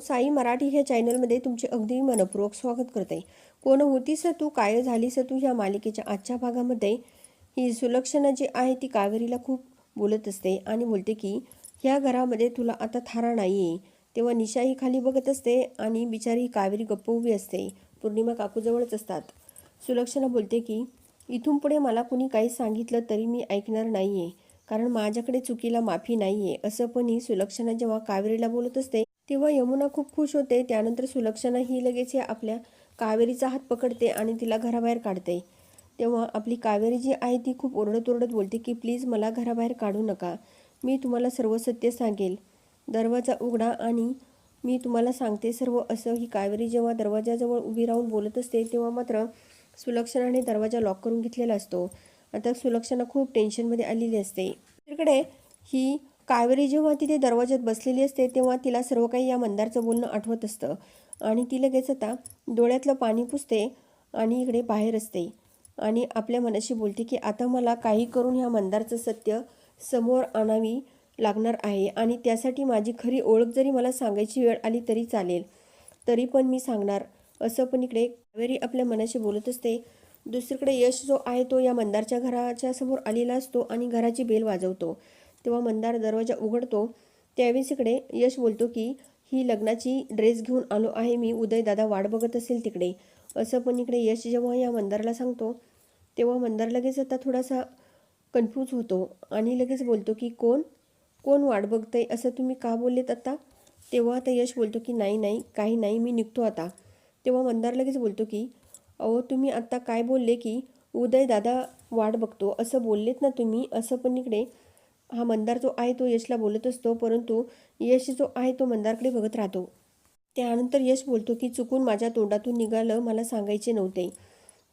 साई मराठी ह्या चॅनलमध्ये तुमचे अगदी मनपूर्वक स्वागत करते. कोण होतीस तू? काय झालीस तू? ह्या मालिकेच्या आजच्या भागामध्ये ही सुलक्षणा जी आहे ती कावेरीला खूप बोलत असते आणि बोलते की ह्या घरामध्ये तुला आता थारा नाही आहे तेव्हा निशा ही खाली बघत असते आणि बिचारी कावेरी गप्प उभी असते. पौर्णिमा काकूजवळच असतात. सुलक्षणा बोलते की इथून पुढे मला कुणी काही सांगितलं तरी मी ऐकणार नाही आहे कारण माझ्याकडे चुकीला माफी नाही आहे असं पण ही सुलक्षणा जेव्हा कावेरीला बोलत असते तेव्हा यमुना खूप खुश होते. त्यानंतर सुलक्षणा ही लगेच या आपल्या कावेरीचा हात पकडते आणि तिला घराबाहेर काढते. तेव्हा आपली कावेरी जी आहे ती खूप ओरडत ओरडत बोलते की प्लीज मला घराबाहेर काढू नका. मी तुम्हाला सर्व सत्य सांगेल. दरवाजा उघडा आणि मी तुम्हाला सांगते सर्व असं. ही कावेरी जेव्हा दरवाजाजवळ उभी राहून बोलत असते तेव्हा मात्र सुलक्षणाने दरवाजा लॉक करून घेतलेला असतो. आता सुलक्षणा खूप टेन्शनमध्ये आलेली असते. तिकडे ही कावेरी जेव्हा तिथे दरवाज्यात बसलेली असते तेव्हा तिला सर्व काही या मंदारचं बोलणं आठवत असतं. आणि ती लगेच आता डोळ्यातलं पाणी पुसते आणि इकडे बाहेर असते. आणि आपल्या मनाशी बोलते की आता मला काही करून ह्या मंदारचं सत्य समोर आणावी लागणार आहे आणि त्यासाठी माझी खरी ओळख जरी मला सांगायची वेळ आली तरी चालेल. तरी पण मी सांगणार. असं पण इकडे कावेरी आपल्या मनाशी बोलत असते. दुसरीकडे यश जो आहे तो या मंदारच्या घराच्या समोर आलेला असतो आणि घराची बेल वाजवतो. तेव्हा मंदार दरवाजा उघडतो त्यावेळेस इकडे यश बोलतो की ही लग्नाची ड्रेस घेऊन आलो आहे मी उदयदादा वाट बघत असेल तिकडे. असं पण इकडे यश जेव्हा या मंदारला सांगतो तेव्हा मंदार लगेच आता थोडासा कन्फ्यूज होतो आणि लगेच बोलतो की कोण? कोण वाट बघतंय? असं तुम्ही का बोललेत आता? तेव्हा आता यश बोलतो की नाही नाही काही नाही मी निघतो आता. तेव्हा मंदार लगेच बोलतो की अहो तुम्ही आत्ता काय बोलले की उदय दादा वाट बघतो असं बोललेत ना तुम्ही असं पण इकडे हा मंदार जो आहे तो यशला बोलत असतो परंतु यश जो आहे तो मंदारकडे बघत राहतो. त्यानंतर यश बोलतो की चुकून माझ्या तोंडातून निघालं मला सांगायचे नव्हते.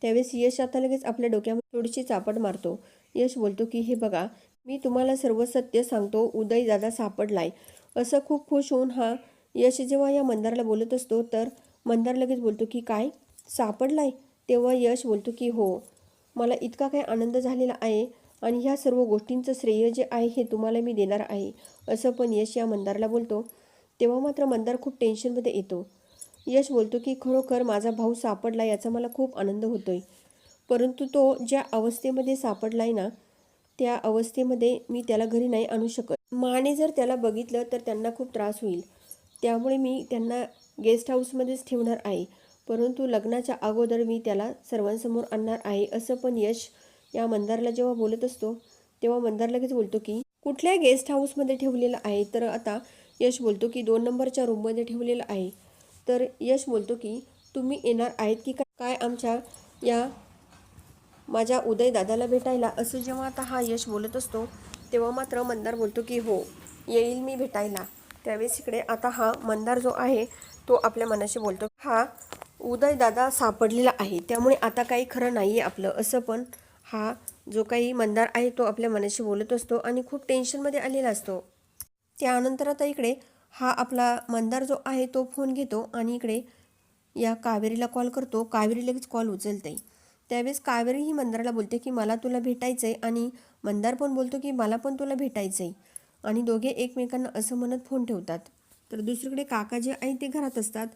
त्यावेळेस यश आता लगेच आपल्या डोक्यामध्ये थोडीशी चापट मारतो. यश बोलतो की हे बघा मी तुम्हाला सर्व सत्य सांगतो उदय दादा सापडलाय. असं खूप खुश होऊन हा यश जेव्हा या मंदारला बोलत असतो तर मंदार लगेच बोलतो की काय? सापडलाय? तेव्हा यश बोलतो की हो मला इतका काय आनंद झालेला आहे आणि ह्या सर्व गोष्टींचं श्रेय जे आहे हे तुम्हाला मी देणार आहे. असं पण यश या मंदारला बोलतो. तेव्हा मात्र मंदार खूप टेन्शनमध्ये येतो. यश बोलतो की खरोखर माझा भाऊ सापडला याचा मला खूप आनंद होतोय. परंतु तो ज्या अवस्थेमध्ये सापडला आहे ना त्या अवस्थेमध्ये मी त्याला घरी नाही आणू शकत. माने जर त्याला बघितलं तर त्यांना खूप त्रास होईल. त्यामुळे मी त्यांना गेस्ट हाऊसमध्येच ठेवणार आहे. परंतु लग्नाच्या अगोदर मी त्याला सर्वांसमोर आणणार आहे. असं पण यश या मंदारला जेव्हा बोलत असतो तेव्हा मंदार लगेच बोलतो की कुठल्या गेस्ट हाऊसमध्ये ठेवलेलं आहे? तर आता यश बोलतो की दोन नंबरच्या रूममध्ये ठेवलेलं आहे. तर यश बोलतो की तुम्ही येणार आहेत की काय? आमच्या या माझ्या उदय दादाला भेटायला? असं जेव्हा आता हा यश बोलत असतो तेव्हा मात्र मंदार बोलतो की हो येईल मी भेटायला. त्यावेळेस इकडे आता हा मंदार जो आहे तो आपल्या मनाशी बोलतो हा उदय दादा सापडलेला आहे त्यामुळे आता काही खरं नाही आहे आपलं असं पण हा जो काही मंदार आहे तो आपल्या मनाशी बोलत असतो आणि खूप टेन्शनमध्ये आलेला असतो. त्यानंतर आता इकडे हा आपला मंदार जो आहे तो फोन घेतो आणि इकडे या कावेरीला कॉल करतो. कावेरी लगेच कॉल उचलते. त्यावेळेस कावेरी ही मंदाराला बोलते की मला तुला भेटायचं आहे आणि मंदार पण बोलतो की मला पण तुला भेटायचं आहे आणि दोघे एकमेकांना असं म्हणत फोन ठेवतात. तर दुसरीकडे काका जे आहे ते घरात असतात.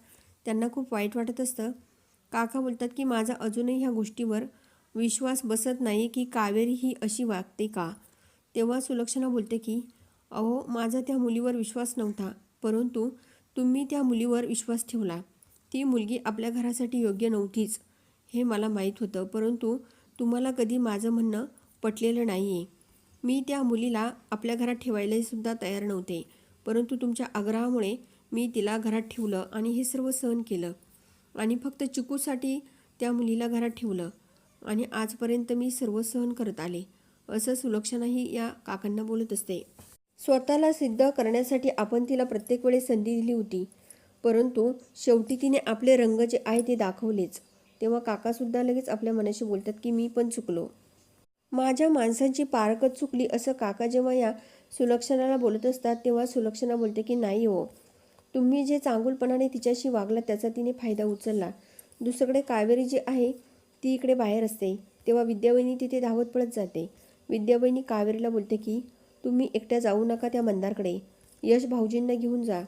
त्यांना खूप वाईट वाटत असतं. काका बोलतात की माझा अजूनही ह्या गोष्टीवर विश्वास बसत नाही की कावेरी ही अशी वागते का? तेव्हा सुलक्षणा बोलते की अहो माझा त्या मुलीवर विश्वास नव्हता परंतु तुम्ही त्या मुलीवर विश्वास ठेवला. ती मुलगी आपल्या घरासाठी योग्य नव्हतीच हे मला माहीत होतं परंतु तुम्हाला कधी माझं म्हणणं पटलेलं नाही आहे मी त्या मुलीला आपल्या घरात ठेवायलाही सुद्धा तयार नव्हते परंतु तुमच्या आग्रहामुळे मी तिला घरात ठेवलं आणि हे सर्व सहन केलं आणि फक्त चिकूसाठी त्या मुलीला घरात ठेवलं. आणि आजपर्यंत मी सर्व सहन करत आले. असं सुलक्षणाही या काकांना बोलत असते. स्वतःला सिद्ध करण्यासाठी आपण तिला प्रत्येक वेळेस संधी दिली होती. परंतु शेवटी तिने आपले रंग जे आहे ते दाखवलेच. तेव्हा काकासुद्धा लगेच आपल्या मनाशी बोलतात की मी पण चुकलो. माझ्या माणसांची पारकच चुकली असं काका जेव्हा या सुलक्षणाला बोलत असतात तेव्हा सुलक्षणा बोलते की नाही हो. तुम्ही जे चांगुलपणाने तिच्याशी वागला त्याचा तिने फायदा उचलला. दुसरीकडे कावेरी जी आहे ती इकडे बाहेर असते. तेव्हा विद्यावहिनी तिथे धावत पळत जाते. विद्यावहिनी कावेरीला बोलते की तुम्ही एकट्या जाऊ नका त्या मंदारकडे. यश भाऊजींना घेऊन जा.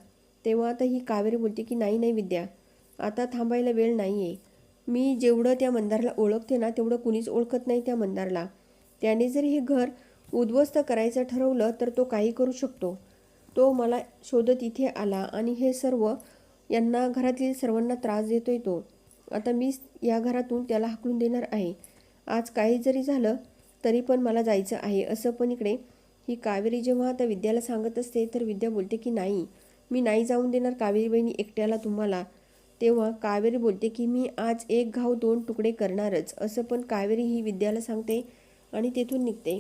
तेव्हा आता ही कावेरी बोलते की नाही नाही विद्या. आता थांबायला वेळ नाही आहे मी जेवढं त्या मंदारला ओळखते ना तेवढं कुणीच ओळखत नाही त्या मंदारला. त्याने जर हे घर उद्ध्वस्त करायचं ठरवलं तर तो काही करू शकतो. तो मला शोधत इथे आला आणि हे सर्व यांना घरातील सर्वांना त्रास देतोय तो. आता मी या घरातून त्याला हाकलून देणार आहे. आज काही जरी झालं तरी पण मला जायचं आहे. असं पण इकडे ही कावेरी जेव्हा आता विद्याला सांगत असते तर विद्या बोलते की नाही मी नाही जाऊन देणार कावेरी बहिणी एकट्याला तुम्हाला. तेव्हा कावेरी बोलते की मी आज एक घाव दोन तुकडे करणारच. असं पण कावेरी ही विद्याला सांगते आणि तेथून निघते.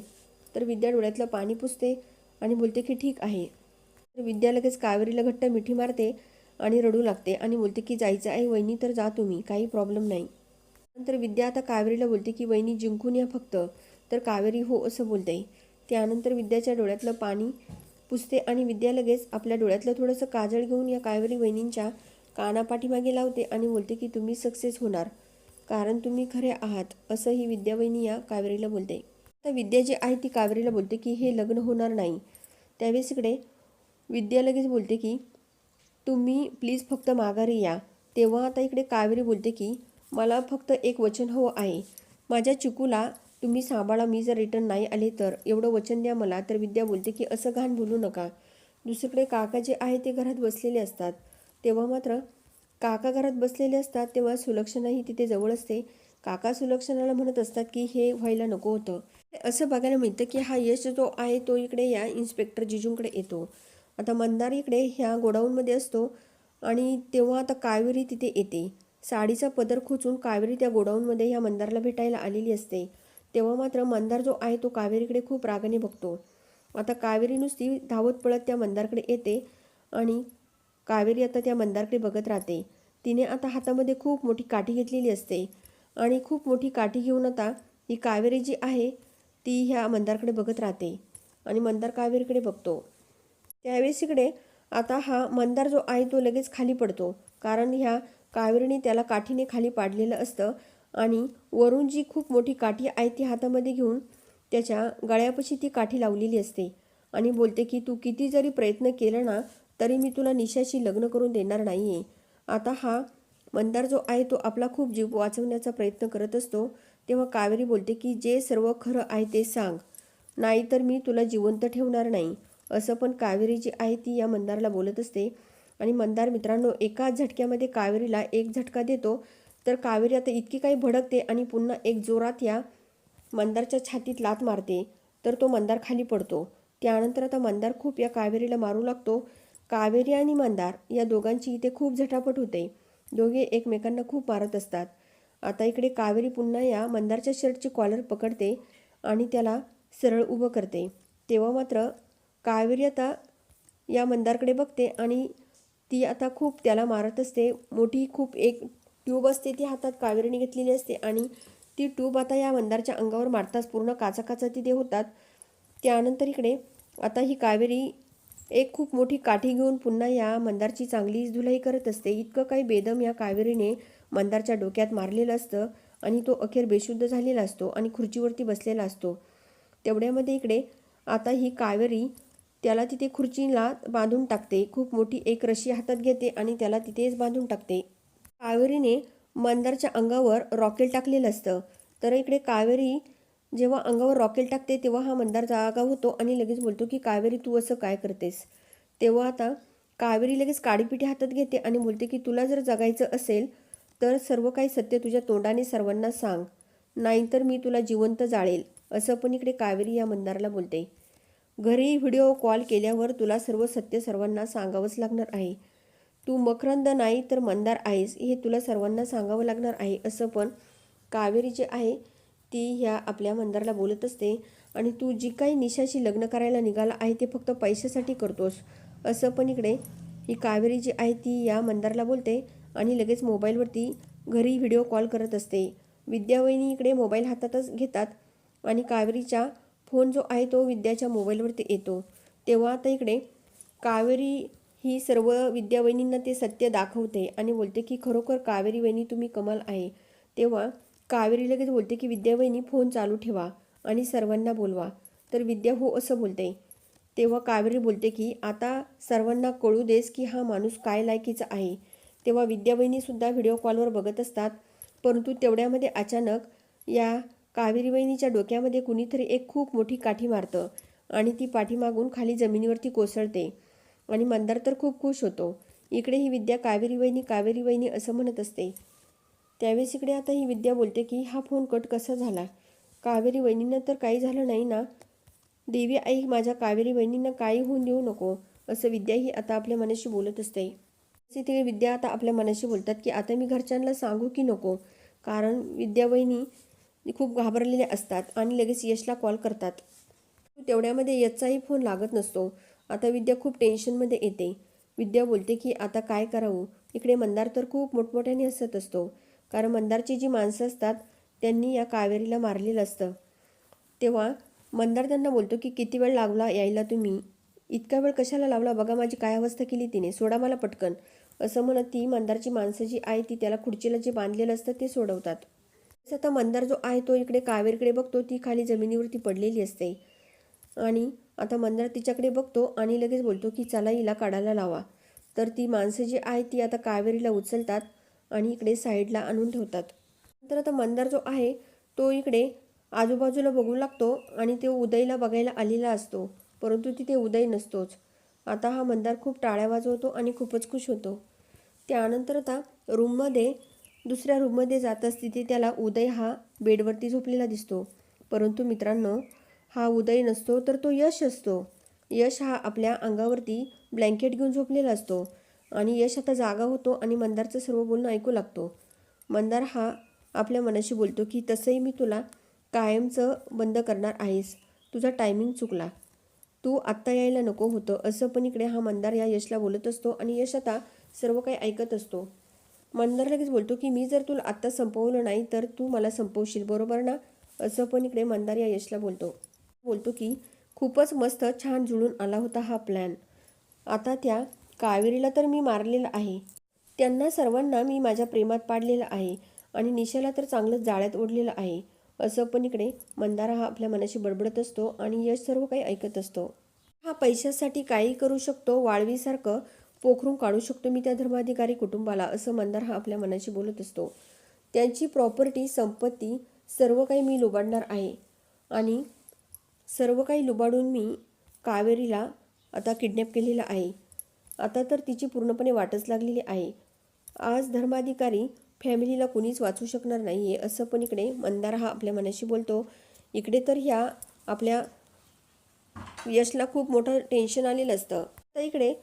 तर विद्या डोळ्यातलं पाणी पुसते आणि बोलते की ठीक आहे. तर विद्या लगेच कावेरीला घट्ट मिठी मारते आणि रडू लागते आणि बोलते की जायचं आहे वहिनी तर जा तुम्ही काही प्रॉब्लेम नाही. नंतर विद्या आता कावेरीला बोलते की वहिनी जिंकून या फक्त तर कावेरी हो असं बोलते. त्यानंतर विद्याच्या डोळ्यातलं पाणी पुसते आणि विद्या लगेच आपल्या डोळ्यातलं थोडंसं काजळ घेऊन या कावेरी वहिनींच्या कानापाठीमागे लावते आणि बोलते की तुम्ही सक्सेस होणार कारण तुम्ही खरे आहात असं ही विद्यावहिनी या कावेरीला बोलते. आता विद्या जी आहे ती कावेरीला बोलते की हे लग्न होणार नाही. त्यावेळेस इकडे विद्या लगेच बोलते की तुम्ही प्लीज फक्त माघारी या. तेव्हा आता इकडे कावेरी बोलते की मला फक्त एक वचन हवं आहे. माझ्या चिकूला तुम्ही सांभाळा मी जर रिटर्न नाही आले तर. एवढं वचन द्या मला. तर विद्या बोलते की असं घाण बोलू नका. दुसरीकडे काका जे आहे ते घरात बसलेले असतात. तेव्हा मात्र काका घरात बसलेले असतात तेव्हा सुलक्षणाही तिथे जवळ असते. काका सुलक्षणाला म्हणत असतात की हे व्हायला नको होतं. असं बघायला मिळतं की हा यश जो आहे तो इकडे या इन्स्पेक्टर जिजूंकडे येतो. आता मंदार इकडे ह्या गोडाऊनमध्ये असतो आणि तेव्हा आता कावेरी तिथे येते. साडीचा पदर खोचून कावेरी त्या गोडाऊनमध्ये ह्या मंदारला भेटायला आलेली असते. तेव्हा मात्र मंदार जो आहे तो कावेरीकडे खूप रागाने बघतो. आता कावेरी नुसती धावत पळत त्या मंदारकडे येते आणि कावेरी आता त्या मंदारकडे बघत राहते. तिने आता हातामध्ये खूप मोठी काठी घेतलेली असते आणि खूप मोठी काठी घेऊन आता ही कावेरी जी आहे ती ह्या मंदारकडे बघत राहते आणि मंदार कावेरीकडे बघतो. त्यावेळेस इकडे आता हा मंदार जो आहे तो लगेच खाली पडतो. कारण ह्या कावेरीने त्याला काठीने खाली पाडलेलं असतं आणि वरून जी खूप मोठी काठी आहे ती हातामध्ये घेऊन त्याच्या गळ्यापाशी ती काठी लावलेली असते. आणि बोलते की तू किती जरी प्रयत्न केला ना तरी मी तुला निशाशी लग्न करून देणार नाही आहे आता हा मंदार जो आहे तो आपला खूप जीव वाचवण्याचा प्रयत्न करत असतो. तेव्हा कावेरी बोलते की जे सर्व खरं आहे ते सांग. नाहीतर मी तुला जिवंत ठेवणार नाही. असं पण कावेरी जी आहे ती या मंदारला बोलत असते. आणि मंदार मित्रांनो एकाच झटक्यामध्ये कावेरीला एक झटका देतो. तर कावेरी आता इतकी काही भडकते आणि पुन्हा एक जोरात या मंदारच्या छातीत लात मारते. तर तो मंदार खाली पडतो. त्यानंतर आता मंदार खूप या कावेरीला मारू लागतो. कावेरी आणि मंदार या दोघांची इथे खूप झटापट होते. दोघे एकमेकांना खूप मारत असतात. आता इकडे कावेरी पुन्हा या मंदारच्या शर्टची कॉलर पकडते आणि त्याला सरळ उभं करते. तेव्हा मात्र कावेरी आता या मंदारकडे बघते आणि ती आता खूप त्याला मारत असते. मोठी खूप एक ट्यूब असते ती हातात कावेरीने घेतलेली असते आणि ती ट्यूब आता या मंदारच्या अंगावर मारताच पूर्ण काचा काचा तिथे होतात. त्यानंतर इकडे आता ही कावेरी एक खूप मोठी काठी घेऊन पुन्हा या मंदारची चांगली धुलाई करत असते. इतकं काही बेदम या कावेरीने मंदारच्या डोक्यात मारलेलं असतं आणि तो अखेर बेशुद्ध झालेला असतो आणि खुर्चीवरती बसलेला असतो. तेवढ्यामध्ये इकडे आता ही कावेरी त्याला तिथे खुर्चीला बांधून टाकते. खूप मोठी एक रशी हातात घेते आणि त्याला तिथेच बांधून टाकते. कावेरीने मंदारच्या अंगावर रॉकेल टाकलेलं असतं. तर इकडे कावेरी जेव्हा अंगावर रॉकेल टाकते तेव्हा हा मंदार जागा होतो आणि लगेच बोलतो की कावेरी तू असं काय करतेस? तेव्हा आता कावेरी लगेच काडीपिठी हातात घेते आणि बोलते की तुला जर जगायचं असेल तर सर्व काही सत्य तुझ्या तोंडाने सर्वांना सांग. नाहीतर मी तुला जिवंत जाळेल. असं पण इकडे कावेरी या मंदारला बोलते. घरी व्हिडिओ कॉल केल्यावर तुला सर्व सत्य सर्वांना सांगावंच लागणार आहे. तू मकरंद नाही तर मंदार आहेस हे तुला सर्वांना सांगावं लागणार आहे असं पण कावेरी जी आहे ती ह्या आपल्या मंदारला बोलत असते. आणि तू जी काही निशाशी लग्न करायला निघाला आहे ते फक्त पैशासाठी करतोस असं पण इकडे ही कावेरी जी आहे ती या मंदारला बोलते आणि लगेच मोबाईलवरती घरी व्हिडिओ कॉल करत असते. विद्यावहिनी इकडे मोबाईल हातातच घेतात आणि कावेरीच्या फोन जो आहे तो विद्याच्या मोबाईलवरती येतो. तेव्हा आता इकडे कावेरी ही सर्व विद्यावहिनींना ते सत्य दाखवते आणि बोलते की खरोखर कावेरी वहिनी तुम्ही कमाल आहे. तेव्हा कावेरी लगेच बोलते की विद्यावहिनी फोन चालू ठेवा आणि सर्वांना बोलवा. तर विद्या हो असं बोलते. तेव्हा कावेरी बोलते की आता सर्वांना कळू देस की हा माणूस काय लायकीचा आहे. तेव्हा विद्यावहिनीसुद्धा व्हिडिओ कॉलवर बघत असतात. परंतु तेवढ्यामध्ये अचानक या कावेरी वहिनीच्या डोक्यामध्ये कुणीतरी एक खूप मोठी काठी मारतं आणि ती पाठीमागून खाली जमिनीवरती कोसळते आणि मंदार तर खूप खुश होतो. इकडे ही विद्या कावेरी वहिनी कावेरी वहिनी असं म्हणत असते. त्यावेळेस इकडे आता ही विद्या बोलते की हा फोन कट कसा झाला? कावेरी वहिनींना तर काही झालं नाही ना? देवी आई माझ्या कावेरी वहिनींना काही होऊन देऊ नको असं विद्या ही आता आपल्या मनाशी बोलत असते. तिथे विद्या आता आपल्या मनाशी बोलतात की आता मी घरच्यांना सांगू की नको? कारण विद्या वहिनी खूप घाबरलेले असतात आणि लगेच यशला कॉल करतात. तेवढ्यामध्ये यशचाही फोन लागत नसतो. आता विद्या खूप टेन्शनमध्ये येते. विद्या बोलते की आता काय करावं? इकडे मंदार तर खूप मोठमोठ्याने हसत असतो. कारण मंदारची जी माणसं असतात त्यांनी या कावेरीला मारलेलं असतं. तेव्हा मंदार त्यांना बोलतो की किती वेळ लागला यायला तुम्ही? इतका वेळ कशाला लावला? बघा माझी काय अवस्था केली तिने. सोडा मला पटकन. असं म्हणत ती मंदारची माणसं जी आहे ती त्याला खुर्चीला जे बांधलेलं असतं ते सोडवतात. आता मंदार जो आहे तो इकडे कावेरीकडे बघतो ती खाली जमिनीवरती पडलेली असते. आणि आता मंदार तिच्याकडे बघतो आणि लगेच बोलतो की चला हिला काढायला लावा. तर ती माणसं जी आहे ती आता कावेरीला उचलतात आणि इकडे साईडला आणून ठेवतात. नंतर आता मंदार जो आहे तो इकडे आजूबाजूला बघू लागतो आणि तो उदयला बघायला आलेला असतो. परंतु तिथे उदय नसतोच. आता हा मंदार खूप टाळ्या वाजवतो आणि खूपच खुश होतो. त्यानंतर आता रूममध्ये दुसऱ्या रूममध्ये जाताच तिथे त्याला उदय हा बेडवरती झोपलेला दिसतो. परंतु मित्रांनो हा उदय नसतो तर तो यश असतो. यश हा आपल्या अंगावरती ब्लँकेट घेऊन झोपलेला असतो आणि यश आता जागा होतो आणि मंदारचं सर्व बोलणं ऐकू लागतो. मंदार हा आपल्या मनाशी बोलतो की तसंही मी तुला कायमचं बंद करणार आहेस. तुझा टायमिंग चुकला. तू आत्ता यायला नको होतं. असं पण इकडे हा मंदार या यशला बोलत असतो आणि यश आता सर्व काही ऐकत असतो. मंदार लगेच बोलतो की मी जर तुला आत्ता संपवलं नाही तर तू मला संपवशील बरोबर ना? असं पण इकडे मंदार या यशला बोलतो. बोलतो की खूपच मस्त छान जुळून आला होता हा प्लॅन आता त्या कावेरीला तर मी मारलेलं आहे. त्यांना सर्वांना मी माझ्या प्रेमात पाडलेलं आहे आणि निशाला तर चांगलंच जाळ्यात ओढलेलं आहे. असं पण इकडे मंदारा हा आपल्या मनाशी बडबडत असतो आणि यश सर्व काही ऐकत असतो. हा पैशासाठी काही करू शकतो वाळवीसारखं पोखरून काढू शकतो मी त्या धर्माधिकारी कुटुंबाला असं मंदार हा आपल्या मनाशी बोलत असतो. त्यांची प्रॉपर्टी संपत्ती सर्व काही मी लुबाडणार आहे. आणि सर्व काही लुबाडून मी कावेरीला आता किडनॅप केलेला आहे. आता तर तिची पूर्णपणे वाटच लागलेली आहे. आज धर्माधिकारी फॅमिलीला कुणीच वाचू शकणार नाही आहे असं पण इकडे मंदार हा आपल्या मनाशी बोलतो. इकडे तर ह्या आपल्या यशला खूप मोठं टेन्शन आलेलं असतं. तर इकडे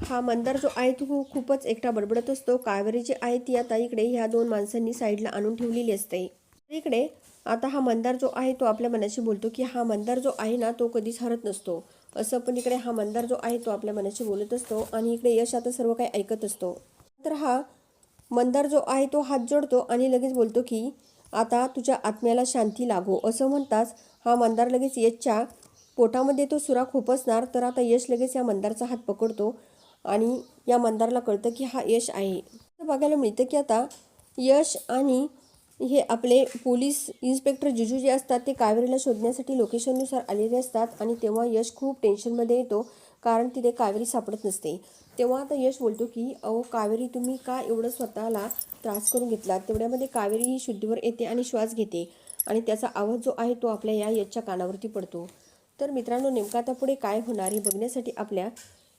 हा मंदार जो आहे तो खूपच एकटा बडबडत असतो. कावेरी जी आहे ती आता इकडे ह्या दोन माणसांनी साईडला आणून ठेवलेली असते. इकडे आता हा मंदार जो आहे तो आपल्या मनाशी बोलतो की हा मंदार जो आहे ना तो कधीच हरत नसतो. असं पण इकडे हा मंदार जो आहे तो आपल्या मनाशी बोलत असतो आणि इकडे यश आता सर्व काही ऐकत असतो. तर हा मंदार जो आहे तो हात जोडतो आणि लगेच बोलतो की आता तुझ्या आत्म्याला शांती लागो. असं म्हणताच हा मंदार लगेच यशच्या पोटामध्ये तो सुरा खोपसणार तर आता यश लगेच या मंदारचा हात पकडतो आणि या मंदारला कळतं की हा यश आहे. तर बघायला मिळतं की आता यश आणि हे आपले पोलीस इन्स्पेक्टर जिजू जे असतात ते कावेरीला शोधण्यासाठी लोकेशननुसार आलेले असतात आणि तेव्हा यश खूप टेन्शनमध्ये येतो कारण तिथे कावेरी सापडत नसते. तेव्हा आता यश बोलतो की अहो कावेरी तुम्ही का एवढं स्वतःला त्रास करून घेतला तेवढ्यामध्ये कावेरी ही शुद्धीवर येते आणि श्वास घेते आणि त्याचा आवाज जो आहे तो आपल्या या यशच्या कानावरती पडतो. तर मित्रांनो नेमका आता पुढे काय होणार हे बघण्यासाठी आपल्या